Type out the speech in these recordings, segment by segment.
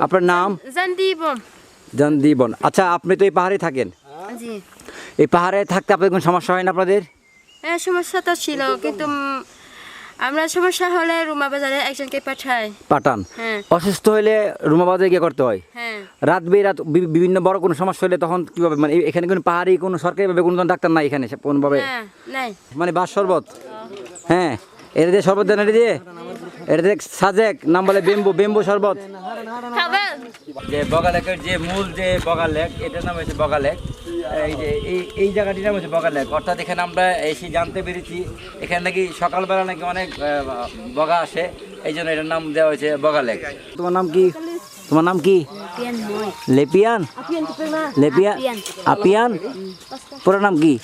আপনার নাম? জানদিবম জান আচ্ছা আপনি তো এই পাহাড়ে থাকেন। জি। এই পাহাড়ে থাকতে আপনাদের কোনো সমস্যা হয় না আপনাদের? হ্যাঁ সমস্যা তো ছিল কিন্তু আমরা সমস্যা হলে রুমা বাজারে একজনকে পাঠাই। পাঠান। হ্যাঁ। অসুস্থ হলে রুমাবাদে গিয়ে করতে হয়? হ্যাঁ। রাত বেরাত বি- বিভিন্ন বড় কোনো সমস্যা হলে তখন কীভাবে মানে এখানে কোনো পাহাড়ি কোনো সরকারিভাবে কোনো ডাক্তার নাই এখানে কোনোভাবে? হ্যাঁ নাই। মানে বাস শরবত? হ্যাঁ। এটা দিয়ে শরবত দেন এটা দিয়ে? এটা দিয়ে সাজেক নাম বলে বেম্বু বেম্বু শরবত। যে বগালেকের যে মূল যে বগালেক এটার নাম হচ্ছে বগালেক এই যে এই এই জায়গাটির নাম হচ্ছে বগালেক অর্থাৎ এখানে আমরা এসে জানতে পেরেছি এখানে নাকি সকালবেলা নাকি অনেক বগা আসে। এই জন্য এটার নাম দেওয়া হয়েছে বগালেক তোমার নাম কি? তোমার নাম কি? লেপিয়ান। লেপিয়ান আপিয়ান? পুরো নাম কি?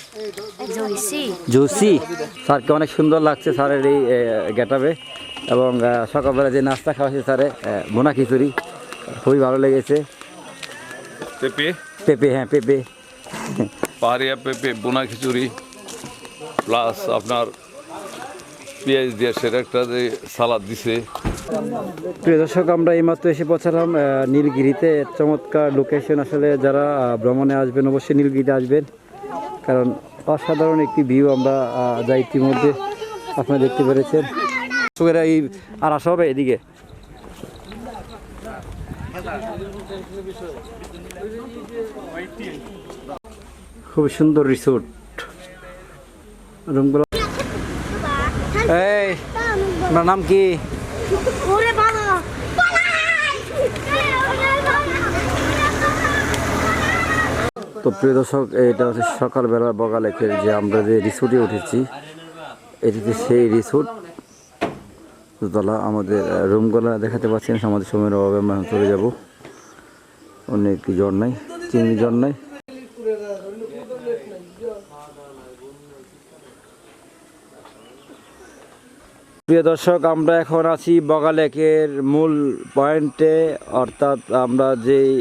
জোসি স্যারকে অনেক সুন্দর লাগছে স্যারের এই গেটাবে এবং সকালবেলা যে নাস্তা খাওয়া হয়েছে স্যারে বোনা খিচুড়ি। খুবই ভালো লেগেছে। পেঁপে? পেঁপে হ্যাঁ পেঁপে। পাহাড়িয়া পেঁপে বোনা খিচুড়ি প্লাস আপনার পেঁয়াজ দিয়ে সেটা একটা যে সালাদ দিছে। প্রিয় দর্শক আমরা এইমাত্র এসে পৌঁছালাম নীলগিরিতে। চমৎকার লোকেশন আসলে যারা ভ্রমণে আসবেন অবশ্যই নীলগিরিতে আসবেন। কারণ অসাধারণ একটি ভিউ আমরা যা ইতিমধ্যে আপনারা দেখতে পেরেছেন। এই আর আসা হবে এদিকে? খুব সুন্দর রিসোর্ট রুমগুলো এই আপনার নাম কি? তো প্রিয় দর্শক, এটা হচ্ছে সকালবেলা বগালেকের যে আমরা যে রিসোর্টে উঠেছি, এটিতে সেই রিসোর্ট দোতলা আমাদের রুমগুলো দেখাতে পাচ্ছেন আমাদের সময়ের অভাবে আমরা চলে যাব। অনেক জ্বর নাই, চিংড়ি জ্বর নাই। প্রিয় দর্শক, আমরা এখন আছি বগালেকের মূল পয়েন্টে, অর্থাৎ আমরা যেই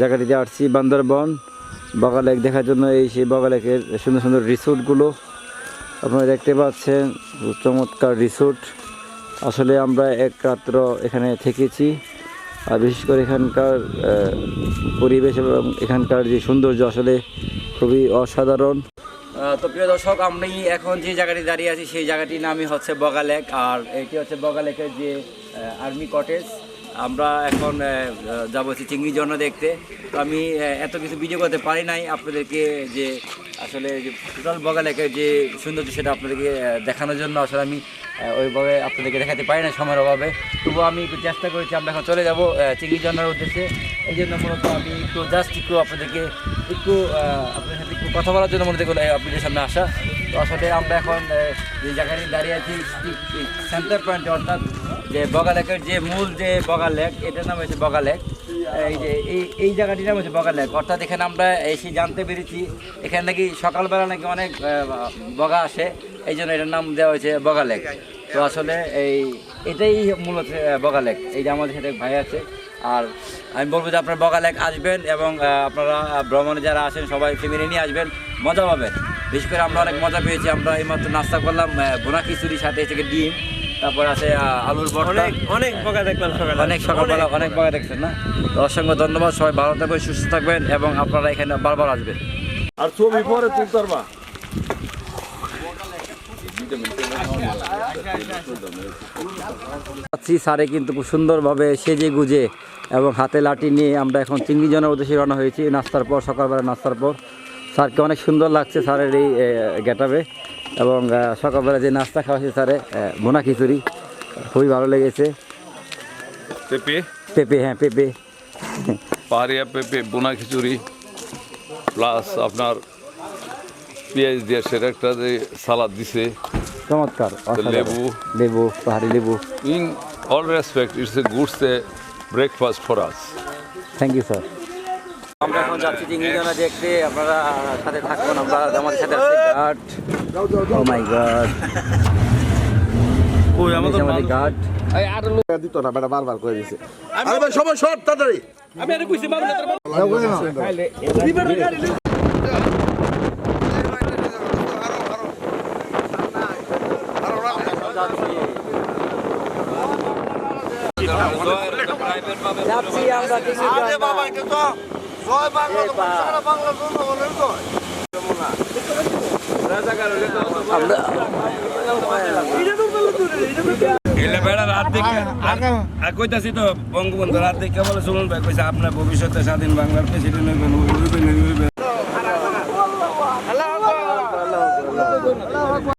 জায়গাটিতে আসছি, বান্দরবন, বগালেক দেখার জন্য এই সেই বগালেকের সুন্দর সুন্দর রিসোর্টগুলো আপনারা দেখতে পাচ্ছেন চমৎকার রিসোর্ট। আসলে আমরা এক রাত্র এখানে থেকেছি। আর বিশেষ করে এখানকার পরিবেশ এবং এখানকার যে সৌন্দর্য আসলে খুবই অসাধারণ। তো প্রিয় দর্শক, আমি এখন যে জায়গাটি দাঁড়িয়ে আছি, সেই জায়গাটির নামই হচ্ছে বগালেক। আর এটি হচ্ছে বগালেকের যে আর্মি কটেজ। আমরা এখন যাব হচ্ছে চিংড়ি ঝর্ণা দেখতে। তো আমি এত কিছু ভিডিও করতে পারি নাই আপনাদেরকে যে আসলে যে টোটাল বগালেকের যে সৌন্দর্য সেটা আপনাদেরকে দেখানোর জন্য আসলে আমি ওইভাবে আপনাদেরকে দেখাতে পারি না সময়ের অভাবে। তবুও আমি একটু চেষ্টা করেছি, আমরা এখন চলে যাব চিংড়ি ঝর্ণার উদ্দেশ্যে। এই জন্য মূলত আমি একটু জাস্ট একটু আপনাদেরকে একটু আপনাদের সাথে একটু কথা বলার জন্য মনে দেখুন আপনাদের সামনে আসা। আসলে আমরা এখন যে জায়গাটি দাঁড়িয়ে আছি সেন্টার পয়েন্টে অর্থাৎ যে বগালেকের যে মূল যে বগালেক এটার নাম হচ্ছে বগালেক এই যে এই এই জায়গাটির নাম হচ্ছে বগালেক অর্থাৎ এখানে আমরা এসে জানতে পেরেছি এখানে নাকি সকালবেলা নাকি অনেক বগা আসে এই জন্য এটার নাম দেওয়া হয়েছে বগালেক তো আসলে এই এটাই মূলত আহ, বগালেক এই যে আমাদের সাথে ভাই আছে আর আমি বলব যে আপনারা বগালেক আসবেন এবং আপনারা ভ্রমণে যারা আসেন সবাই ফ্যামিলি নিয়ে আসবেন মজা পাবেন। বিশেষ করে আমরা অনেক মজা পেয়েছি। আমরা এইমাত্র নাস্তা করলাম ভুনা খিচুড়ির সাথে থেকে ডিম তারপর আছে আলুর ভর্তা। অনেক দেখলাম সকালে। অনেক সকালবেলা অনেক। বগা দেখছেন না? তো অসংখ্য ধন্যবাদ সবাই ভালো থাকবেন সুস্থ থাকবেন এবং আপনারা এখানে বারবার আসবেন। আর ছবি পরে তুলতে পারবা পাচ্ছি স্যারে কিন্তু খুব সুন্দরভাবে সেজে গুজে এবং হাতে লাঠি নিয়ে আমরা এখন চিংড়ি জনের উদ্দেশ্যে রওনা হয়েছি। নাস্তার পর সকালবেলা নাস্তার পর স্যারকে অনেক সুন্দর লাগছে স্যারের এই গেটাবে এবং সকালবেলা যে নাস্তা খাওয়া হয়েছে স্যারে বোনা খিচুড়ি খুবই ভালো লেগেছে। পেঁপে? পেঁপে হ্যাঁ পেঁপে। পাহাড়িয়া পেঁপে বোনা খিচুড়ি প্লাস আপনার পেঁয়াজ দিয়ে সেটা একটা যে সালাদ দিছে। চমৎকার লেবু। লেবু পাহাড়ি লেবু। In all respect it's a goods a breakfast for us. Thank you sir. আমরা এখন যাচ্ছি চিংড়িজনা দেখতে আপনারা সাথে থাকুন আমরা আমাদের সাথে আছে। গার্ড ও মাই গড ওই আমাদের আমাদের গার্ড দিত না বেটা বারবার করে দিছে। আরে ভাই সবাই সব তাড়াতাড়ি। আমি আরে কইছি মারুন না যাচ্ছি আমরা আর কইতাছি তো বঙ্গবন্ধু রাত দেখে বলে শুনুন ভাই কইছে আপনার ভবিষ্যতে স্বাধীন বাংলার প্রেসিডেন্ট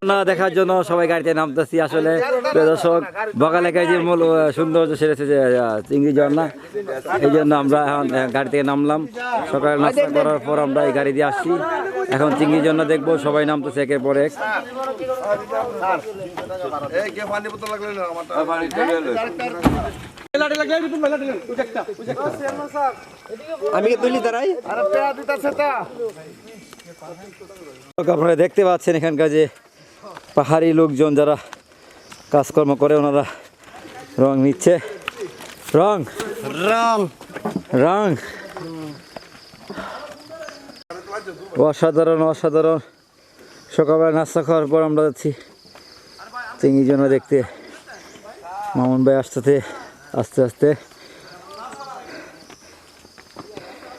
না দেখার জন্য সবাই গাড়িতে নামতেছি আসলে। দর্শক বগালেখায় যে মূল সৌন্দর্য সেরেছে যে চিংড়ি ঝর্ণা। এই জন্য আমরা এখন গাড়ি থেকে নামলাম। সকালে নাস্তা করার পর আমরা এই গাড়ি দিয়ে আসছি। এখন চিংড়ি ঝর্ণা দেখব সবাই নামতেছে একের পর এক। এই কে পানি বোতল লাগলে না আমারটা আপনারা দেখতে পাচ্ছেন এখানকার যে পাহাড়ি লোকজন যারা কাজকর্ম করে ওনারা রং নিচ্ছে। রং? রং। রং? অসাধারণ অসাধারণ। সকালবেলা নাস্তা খাওয়ার পর আমরা যাচ্ছি চিংড়ি জন্য দেখতে। মামুন ভাই আসতে আস্তে আস্তে।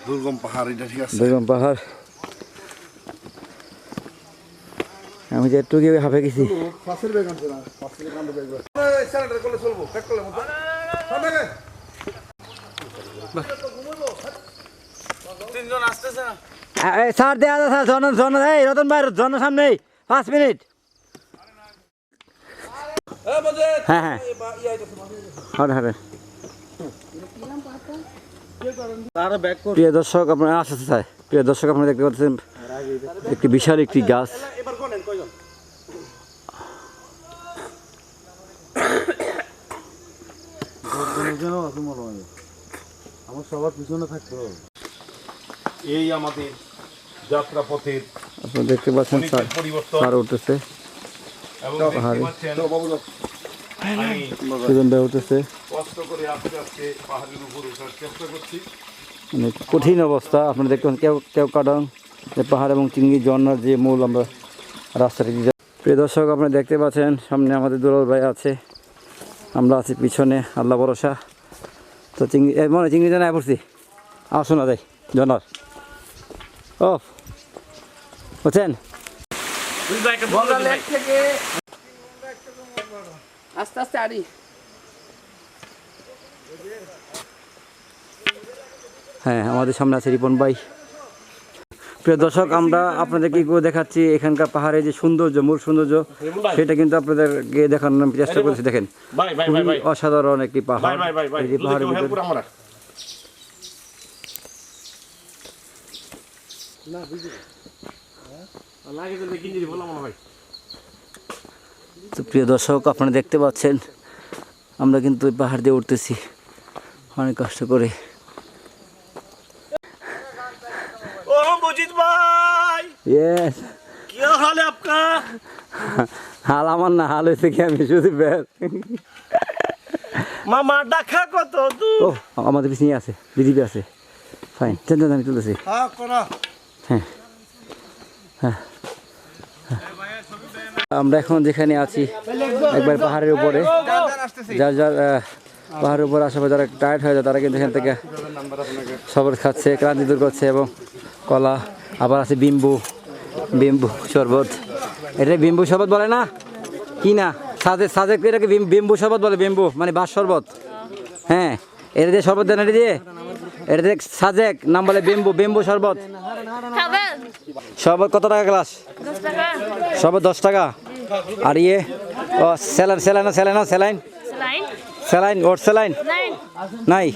দুর্গম পাহাড় এটা ঠিক আছে। বেগম পাহাড়। আমি যে একটু গিয়ে হাফে গেছি। স্যার, দেয়া দা স্যার, জন জন, এই, রতন ভাই, জন সামনে পাঁচ মিনিট। হ্যাঁ হ্যাঁ। হাঁটে প্রিয় দর্শক, আপনারা আসতে চাই প্রিয় দর্শক, আপনারা দেখতে পাচ্ছেন, একটি বিশাল একটি গাছ। এই আমাদের যাত্রা পথের আপনারা দেখতে পাচ্ছেন স্যার। দেখতে মানে কঠিন অবস্থা। আপনারা দেখবেন কেউ কেউ কাটান। যে পাহাড় এবং চিংড়ি ঝর্ণার যে মূল আমরা রাস্তাটি প্রিয় দর্শক আপনারা দেখতে পাচ্ছেন সামনে আমাদের দুলাল ভাই আছে। আমরা আছি পিছনে আল্লাহ ভরসা। তো চিংড়ি মনে চিংড়ি জানায় পড়ছি আসুন না যাই জনার। ও বুঝছেন আস্তে আস্তে আড়ি। হ্যাঁ আমাদের সামনে আছে রিপন ভাই। প্রিয় দর্শক আমরা আপনাদেরকে কি করে দেখাচ্ছি এখানকার পাহাড়ে যে সৌন্দর্য মূল সৌন্দর্য সেটা কিন্তু আপনাদেরকে দেখানোর আমি চেষ্টা করছি। দেখেন অসাধারণ একটি পাহাড়। এই পাহাড়ের ভিতরে। তো প্রিয় দর্শক আপনারা দেখতে পাচ্ছেন আমরা কিন্তু পাহাড় দিয়ে উঠতেছি। অনেক কষ্ট করে। भाई ইয়েস क्या हाल है आपका হাল আমার না হাল হয়েছে কি আমি শুধু ব্যাস मामा डाका को तो तू ও আমাদের পিছনে আছে দিদি আছে ফাইন চেন চেন আমি তুলতেছি হ্যাঁ কোনা হ্যাঁ হ্যাঁ আমরা এখন যেখানে আছি একবার পাহাড়ের উপরে যার যার আহ, পাহাড়ের উপর আশেপাশে যারা টায়ার্ড হয়ে যায় তারা কিন্তু এখান থেকে সবর খাচ্ছে ক্লান্তি দূর করছে এবং কলা আবার আছে বিম্বু বিম্বু শরবত। এটা বিম্বু শরবত বলে না? কি না? সাজে সাজে এটাকে বিম- বিম্বু শরবত বলে বিম্বু মানে বাস শরবত। হ্যাঁ এটা দিয়ে শরবত দেন এটা দিয়ে? এটা দিয়ে সাজেক নাম বলে বিম্বু বিম্বু শরবত। শরবত কত টাকা গ্লাস? টাকা। শরবত দশ টাকা। আর ইয়ে? ও saline saline saline saline. Line saline ওর স্যালাইন? নাই।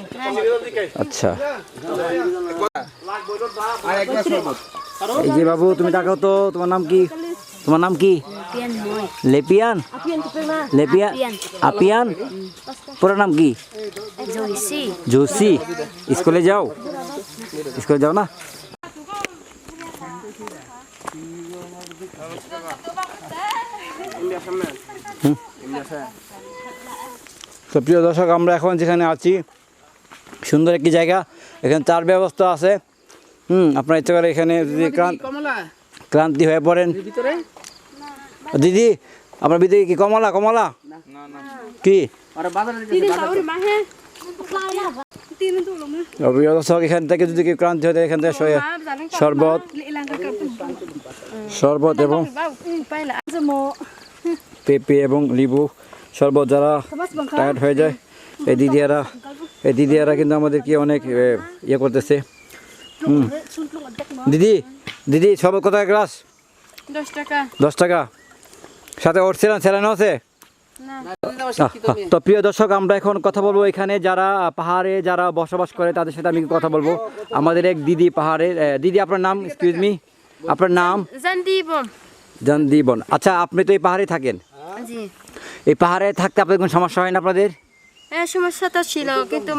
আচ্ছা। এই যে বাবু তুমি তাকাও তো তোমার নাম কি? তোমার নাম কি? লেপিয়ান লেপিয়ান? আপিয়ান পুরো নাম কি? জোসি স্কুলে যাও। স্কুলে যাও না? হুম। তো প্রিয় দর্শক আমরা এখন যেখানে আছি সুন্দর একটি জায়গা। এখানে তার ব্যবস্থা আছে। হুম আপনার ইচ্ছে করে এখানে যদি ক্লান্ত কমলা? ক্লান্তি হয়ে পড়েন। দিদি আপনার ভিতরে কি কমলা? কমলা? কি? প্রিয় দর্শক এখান থেকে যদি কেউ ক্রান্তি হতে এখান থেকে সয়ে- শরবত। শরবত এবং পেঁপে এবং লিবু। শরবত যারা টায়ার্ড হয়ে যায় এই দিদিয়ারা এই দিদিয়ারা কিন্তু আমাদেরকে অনেক ইয়ে করতেছে। হুম। দিদি দিদি শরবত কত গ্লাস? দশ টাকা। দশ টাকা। সাথে ওর সেলান সেলানো আছে? তো প্রিয় দর্শক আমরা এখন কথা বলব এখানে যারা পাহাড়ে যারা বসবাস করে তাদের সাথে আমি কথা বলব। আমাদের এক দিদি পাহাড়ে দিদি আপনার নাম এক্সকিউজ মি আপনার নাম? জান দিব জান দিবন আচ্ছা আপনি তো এই পাহাড়ে থাকেন? এই পাহাড়ে থাকতে আপনাদের কোনো সমস্যা হয় না আপনাদের? হ্যাঁ সমস্যা তো ছিল কিন্তু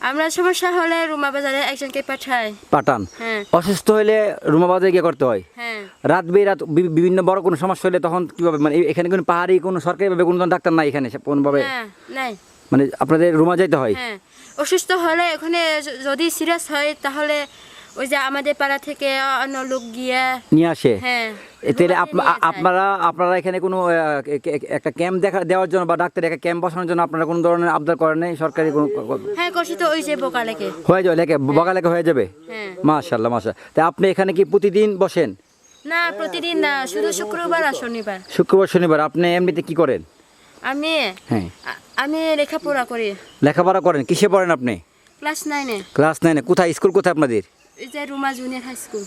আমরা সমস্যা হলে রুমা বাজারে একজনকে পাঠাই। পাঠান? অসুস্থ হলে রুমাবাদে গিয়ে করতে হয়? হ্যাঁ। রাত বি- বিভিন্ন বড় কোনো সমস্যা হলে তখন কীভাবে মানে এখানে কোনো পাহাড়ি কোনো সরকারিভাবে কোনো ডাক্তার নাই এখানে কোনোভাবে? হ্যাঁ নাই। মানে আপনাদের রুমা যাইতে হয়? হ্যাঁ। অসুস্থ হলে ওখানে য- যদি সিরিয়াস হয় তাহলে ওই যে আমাদের পাড়া থেকে অন্য লোক গিয়ে নিয়ে আসে? হ্যাঁ আপনারা আপনারা এখানে কোনো একটা ক্যাম্প দেখা দেওয়ার জন্য বা ডাক্তার একটা ক্যাম্প বসানোর জন্য আপনারা কোনো ধরনের আবদার করেন নাই? সরকারি কোনো হ্যাঁ তো ওই যে বোকা লেগে হয়ে যাবে লেখে বগা লেখা হয়ে যাবে? হ্যাঁ। মাশাল্লাহ তা আপনি এখানে কি প্রতিদিন বসেন? না প্রতিদিন না শুধু শুক্রবার আর শনিবার। শুক্রবার শনিবার। আপনি এমনিতে কি করেন? আমি হ্যাঁ। আমি লেখাপড়া করি। লেখাপড়া করেন? কিসে পড়েন আপনি? ক্লাস নাইনে। ক্লাস নাইনে। কোথায়? স্কুল কোথায় আপনাদের? এই যে রুমা জুনিয়র হাই স্কুল।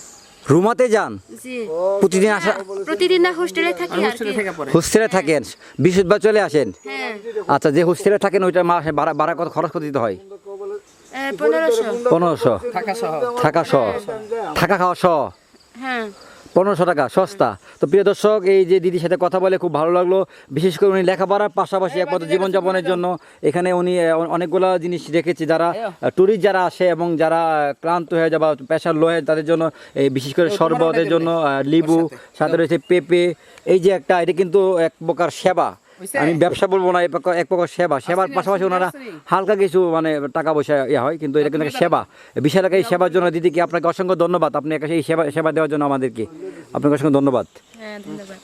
রুমাতে যান? জি। প্রতিদিন আসা প্রতিদিন না হোস্টেলে থাকি আর কি। হোস্টেলে থাকেন? বিশুদ্ধবার চলে আসেন? হ্যাঁ। আচ্ছা যে হোস্টেলে থাকেন ওইটা মাসে ভাড়া ভাড়া কত খরচ করে দিতে হয়? পনেরোশো। পনেরোশো। থাকা সহ। থাকা সহ। থাকা খাওয়া সহ? হ্যাঁ। পনেরোশো টাকা সস্তা। তো প্রিয় দর্শক এই যে দিদির সাথে কথা বলে খুব ভালো লাগল। বিশেষ করে উনি লেখাপড়ার পাশাপাশি একমাত্র জীবনযাপনের জন্য। এখানে উনি অনেকগুলো জিনিস রেখেছে যারা ট্যুরিস্ট যারা আসে এবং যারা ক্লান্ত হয়ে যাবে বা প্রেশার লো হয়ে তাদের জন্য এই বিশেষ করে শরবতের জন্য লিবু সাথে রয়েছে পেঁপে। এই যে একটা এটা কিন্তু এক প্রকার সেবা। আমি ব্যবসা বলব না এক প্রকার- সেবা। সেবার পাশাপাশি ওনারা হালকা কিছু মানে টাকা পয়সা ইয়ে হয় কিন্তু এটা কিন্তু সেবা। বিশাল এই সেবার জন্য দিদি কি আপনাকে অসংখ্য ধন্যবাদ। আপনি একটা সেই সেবা সেবা দেওয়ার জন্য আমাদেরকে। আপনাকে অসংখ্য ধন্যবাদ। হ্যাঁ ধন্যবাদ।